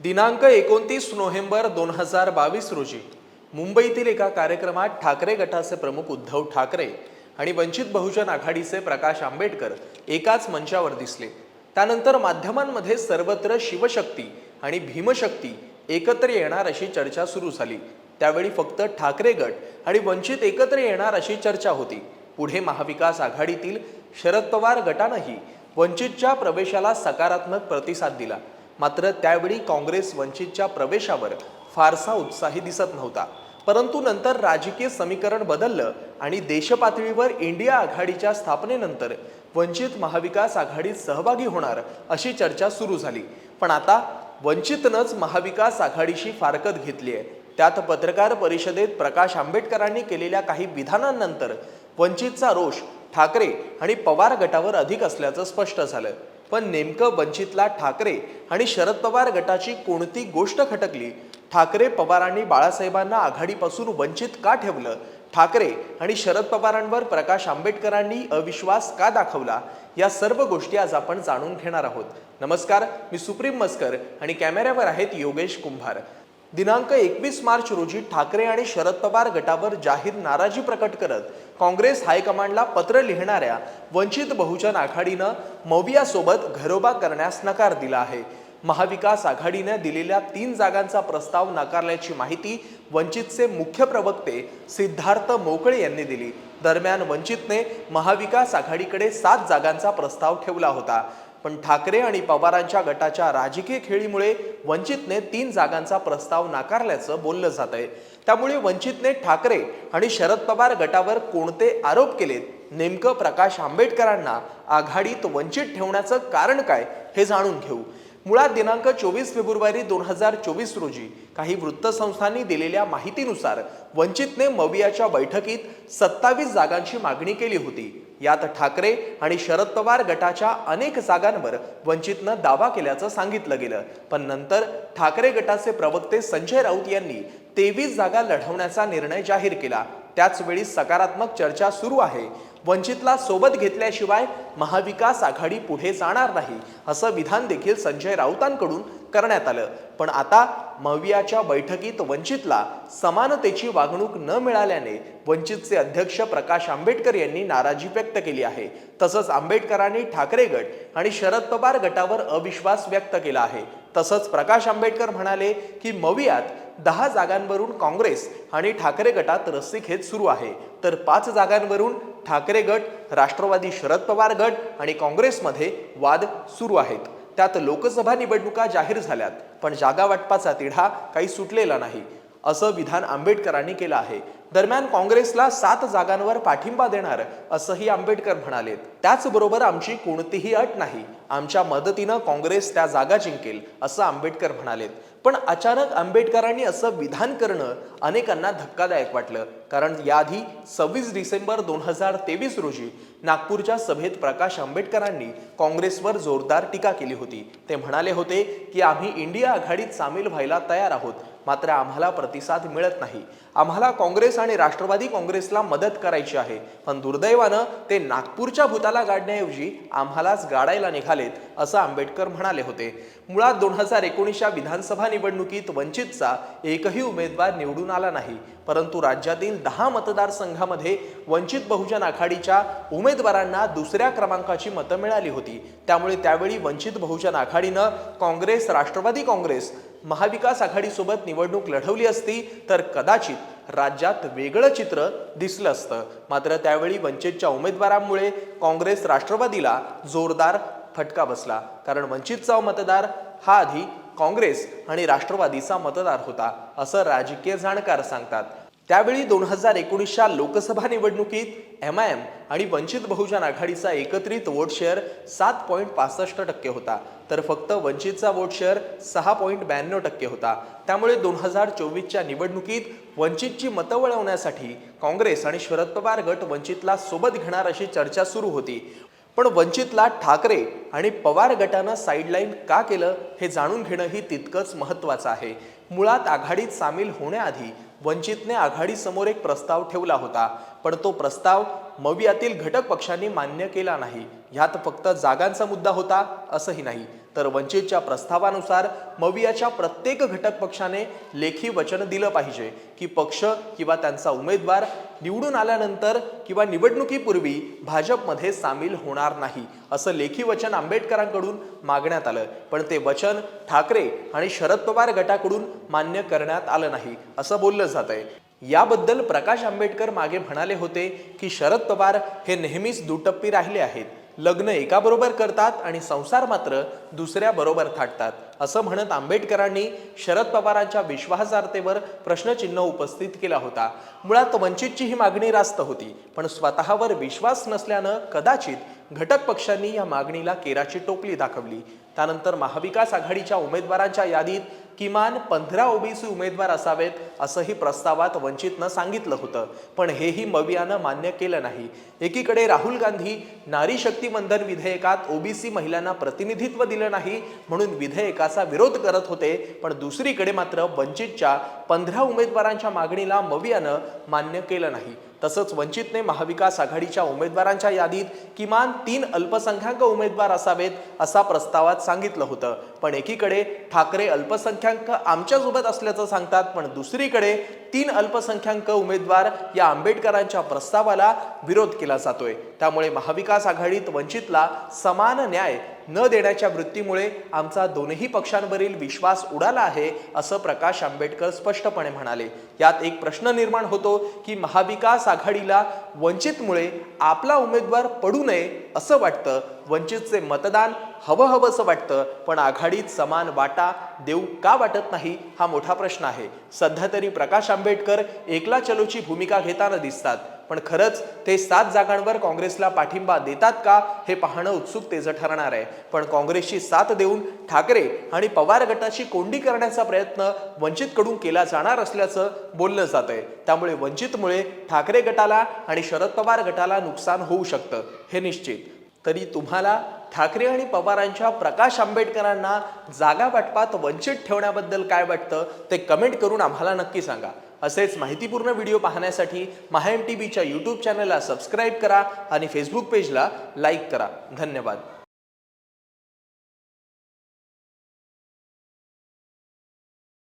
दिनांक एकोणतीस नोव्हेंबर दोन हजार बावीस रोजी मुंबईतील एका कार्यक्रमात ठाकरे गटाचे प्रमुख उद्धव ठाकरे आणि वंचित बहुजन आघाडीचे प्रकाश आंबेडकर एकाच मंचावर दिसले. त्यानंतर माध्यमांमध्ये सर्वत्र शिवशक्ती आणि भीमशक्ती एकत्र येणार अशी चर्चा सुरू झाली. त्यावेळी फक्त ठाकरे गट आणि वंचित एकत्र येणार अशी चर्चा होती. पुढे महाविकास आघाडीतील शरद पवार गटानंही वंचितच्या प्रवेशाला सकारात्मक प्रतिसाद दिला. मात्र त्यावेळी काँग्रेस वंचितच्या प्रवेशावर फारसा उत्साही दिसत नव्हता. परंतु नंतर राजकीय समीकरण बदललं आणि देशपातळीवर इंडिया आघाडीच्या स्थापनेनंतर वंचित महाविकास आघाडीत सहभागी होणार अशी चर्चा सुरू झाली. पण आता वंचितनंच महाविकास आघाडीशी फारकत घेतली आहे त्यात पत्रकार परिषदेत प्रकाश आंबेडकरांनी केलेल्या काही विधानांनंतर वंचितचा रोष ठाकरे आणि पवार गटावर अधिक असल्याचं स्पष्ट झालं. पण नेमकं वंचितला ठाकरे आणि शरद पवार गटाची कोणती गोष्ट खटकली? ठाकरे पवारांनी बाळासाहेबांना आघाडीपासून वंचित का ठेवलं? ठाकरे आणि शरद पवारांवर प्रकाश आंबेडकरांनी अविश्वास का दाखवला? या सर्व गोष्टी आज आपण जाणून घेणार आहोत. नमस्कार मी सुप्रीम मस्कर आणि कॅमेऱ्यावर आहेत योगेश कुंभार. दिनांक एकवीस मार्च रोजी ठाकरे आणि शरद पवार गटावर जाहीर नाराजी प्रकट करत काँग्रेस हायकमांडला पत्र लिहिणाऱ्या वंचित बहुजन आघाडीनं मवियासोबत घरोबा करण्यास नकार दिला आहे. महाविकास आघाडीने दिलेल्या तीन जागांचा प्रस्ताव नाकारल्याची माहिती वंचितचे मुख्य प्रवक्ते सिद्धार्थ मोकळे यांनी दिली. दरम्यान वंचितने महाविकास आघाडीकडे सात जागांचा प्रस्ताव ठेवला होता. पण ठाकरे आणि पवारांच्या गटाच्या राजकीय खेळीमुळे वंचितने तीन जागांचा प्रस्ताव नाकारल्याचं बोललं जात आहे. त्यामुळे वंचितने ठाकरे आणि शरद पवार गटावर कोणते आरोप केलेत नेमकं प्रकाश आंबेडकरांना आघाडीत वंचित ठेवण्याचं कारण काय हे जाणून घेऊ. मुळात दिनांक चोवीस फेब्रुवारी दोन हजार चोवीस रोजी काही वृत्तसंस्थांनी दिलेल्या माहितीनुसार वंचितने मवियाच्या बैठकीत सत्तावीस जागांची मागणी केली होती. यात ठाकरे आणि शरद पवार गटाच्या अनेक जागांवर वंचितनं दावा केल्याचं सांगितलं गेलं. पण नंतर ठाकरे गटाचे प्रवक्ते संजय राऊत यांनी तेवीस जागा लढवण्याचा निर्णय जाहीर केला. त्याच वेळी सकारात्मक चर्चा सुरू आहे. वंचितला सोबत घेतल्याशिवाय महाविकास आघाडी पुढे जाणार नाही असं विधान देखील संजय राऊतांकडून करण्यात आलं. पण आता मवियाच्या बैठकीत वंचितला समानतेची वागणूक न मिळाल्याने वंचितचे अध्यक्ष प्रकाश आंबेडकर यांनी नाराजी व्यक्त केली आहे. तसंच आंबेडकरांनी ठाकरे गट आणि शरद पवार गटावर अविश्वास व्यक्त केला आहे. तसंच प्रकाश आंबेडकर म्हणाले की मवियात दहा जागांवरून काँग्रेस आणि ठाकरे गटात रस्सीखेच सुरू आहे. तर पाच जागांवरून ठाकरे गट राष्ट्रवादी शरद पवार गट आणि काँग्रेसमध्ये वाद सुरू आहेत. त्यात लोकसभा निवडणुका जाहीर झाल्यात पण जागा वाटपाचा तिढा काही सुटलेला नाही असं विधान आंबेडकरांनी केलं आहे. दरम्यान काँग्रेसला सात जागांवर पाठिंबा देणार असंही आंबेडकर म्हणाले त्याचबरोबर आमची कोणतीही अट नाही आमच्या मदतीनं काँग्रेस त्या जागा जिंकेल असं आंबेडकर म्हणालेत. पण अचानक आंबेडकरांनी असं विधान करणं अनेकांना धक्कादायक वाटलं. कारण याआधी सव्वीस डिसेंबर दोन हजार तेवीस रोजी नागपूरच्या सभेत प्रकाश आंबेडकरांनी काँग्रेसवर जोरदार टीका केली होती. ते म्हणाले होते की आम्ही इंडिया आघाडीत सामील व्हायला तयार आहोत. मात्र आम्हाला प्रतिसाद मिळत नाही. आम्हाला काँग्रेस आणि राष्ट्रवादी काँग्रेसला मदत करायची आहे. पण दुर्दैवानं ते नागपूरच्या भूताला गाडण्याऐवजी आम्हालाच गाडायला निघालेत असं आंबेडकर म्हणाले होते. मुळात दोन हजार एकोणीसच्या विधानसभा निवडणुकीत वंचितचा एकही उमेदवार निवडून आला नाही. परंतु राज्यातील दहा मतदारसंघामध्ये वंचित बहुजन आघाडीच्या उमेदवारांना दुसऱ्या क्रमांकाची मतं मिळाली होती. त्यामुळे त्यावेळी वंचित बहुजन आघाडीनं काँग्रेस राष्ट्रवादी काँग्रेस महाविकास आघाडीसोबत निवडणूक लढवली असती तर कदाचित राज्यात वेगळं चित्र दिसलं असतं. मात्र त्यावेळी वंचितच्या उमेदवारांमुळे काँग्रेस राष्ट्रवादीला जोरदार फटका बसला. कारण वंचितचा मतदार हा आधी काँग्रेस आणि राष्ट्रवादीचा मतदार होता असं राजकीय जाणकार सांगतात. त्यावेळी दोन हजार एकोणीसच्या लोकसभा निवडणुकीत एम आय एम आणि वंचित बहुजन आघाडीचा एकत्रित वोट शेअर सात पॉईंट पासष्ट टक्के होता तर फक्त वंचितचा वोट शेअर सहा पॉईंट ब्याण्णव टक्के होता. त्यामुळे दोन हजार चोवीसच्या निवडणुकीत वंचितची मतं वळवण्यासाठी काँग्रेस आणि शरद पवार गट वंचितला सोबत घेणार अशी चर्चा सुरू होती. पण वंचितला ठाकरे आणि पवार गटानं साईडलाईन का केलं हे जाणून घेणंही तितकंच महत्त्वाचं आहे. मुळात आघाडीत सामील होण्याआधी वंचितने आघाडीसमोर एक प्रस्ताव ठेवला होता. पण तो प्रस्ताव मवियातील घटक पक्षांनी मान्य केला नाही. ह्यात फक्त जागांचा मुद्दा होता असंही नाही. तर वंचितच्या प्रस्तावानुसार मवियाच्या प्रत्येक घटक पक्षाने लेखी वचन दिलं पाहिजे की पक्ष किंवा त्यांचा उमेदवार निवडून आल्यानंतर किंवा निवडणुकीपूर्वी भाजपमध्ये सामील होणार नाही असं लेखी वचन आंबेडकरांकडून मागण्यात आलं. पण ते वचन ठाकरे आणि शरद पवार गटाकडून मान्य करण्यात आलं नाही असं बोललं जात आहे याबद्दल प्रकाश आंबेडकर मागे म्हणाले होते की शरद पवार हे नेहमीच दुटप्पी राहिले आहेत. लग्न एकाबरोबर करतात आणि संसार मात्र दुसऱ्याबरोबर थाटतात असं म्हणत आंबेडकरांनी शरद पवारांच्या विश्वासार्हतेवर प्रश्नचिन्ह उपस्थित केला होता. मुळात वंचितची ही मागणी रास्त होती पण स्वतःवर विश्वास नसल्यानं कदाचित घटक पक्षांनी या मागणीला केराची टोपली दाखवली. त्यानंतर महाविकास आघाडीच्या उमेदवारांच्या यादीत किमान पंधरा ओबीसी उमेदवार असावेत असंही प्रस्तावात वंचितनं सांगितलं होतं. पण हेही मवियानं मान्य केलं नाही. एकीकडे राहुल गांधी नारी शक्ती बंधन विधेयकात ओबीसी महिलांना प्रतिनिधित्व दिलं नाही म्हणून विधेयकाचा विरोध करत होते पण दुसरीकडे मात्र वंचितच्या पंधरा उमेदवारांच्या मागणीला मवियानं मान्य केलं नाही. तसंच वंचितने महाविकास आघाडीच्या उमेदवारांच्या यादीत किमान तीन अल्पसंख्याक उमेदवार असावेत असा प्रस्तावात सांगितलं होतं. पण एकीकडे ठाकरे अल्पसंख्याक आमच्यासोबत असल्याचं सांगतात पण दुसरीकडे तीन अल्पसंख्याक उमेदवार या आंबेडकरांच्या प्रस्तावाला विरोध केला जातोय. त्यामुळे महाविकास आघाडीत वंचितला समान न्याय न देण्याच्या वृत्तीमुळे आमचा दोनही पक्षांवरील विश्वास उडाला आहे असं प्रकाश आंबेडकर स्पष्टपणे म्हणाले. यात एक प्रश्न निर्माण होतो की महाविकास आघाडीला वंचितमुळे आपला उमेदवार पडू नये असं वाटतं. वंचितचे मतदान हवं हवंसं वाटतं पण आघाडीत समान वाटा देऊ का वाटत नाही हा मोठा प्रश्न आहे. सध्या तरी प्रकाश आंबेडकर एकला चलोची भूमिका घेताना दिसतात. पण खरंच ते सात जागांवर काँग्रेसला पाठिंबा देतात का हे पाहणं उत्सुकतेचं ठरणार आहे. पण काँग्रेसची साथ देऊन ठाकरे आणि पवार गटाची कोंडी करण्याचा प्रयत्न वंचितकडून केला जाणार असल्याचं बोललं जात आहे त्यामुळे वंचितमुळे ठाकरे गटाला आणि शरद पवार गटाला नुकसान होऊ शकतं हे निश्चित. तरी तुम्हाला ठाकरे आणि पवारांच्या प्रकाश आंबेडकरांना जागा वाटपात वंचित ठेवण्याबद्दल काय वाटतं ते कमेंट करून आम्हाला नक्की सांगा. असेच माहितीपूर्ण व्हिडिओ पाहण्यासाठी महाएम टी व्हीच्या यूट्यूब चॅनलला सबस्क्राईब करा आणि फेसबुक पेजला लाईक करा. धन्यवाद.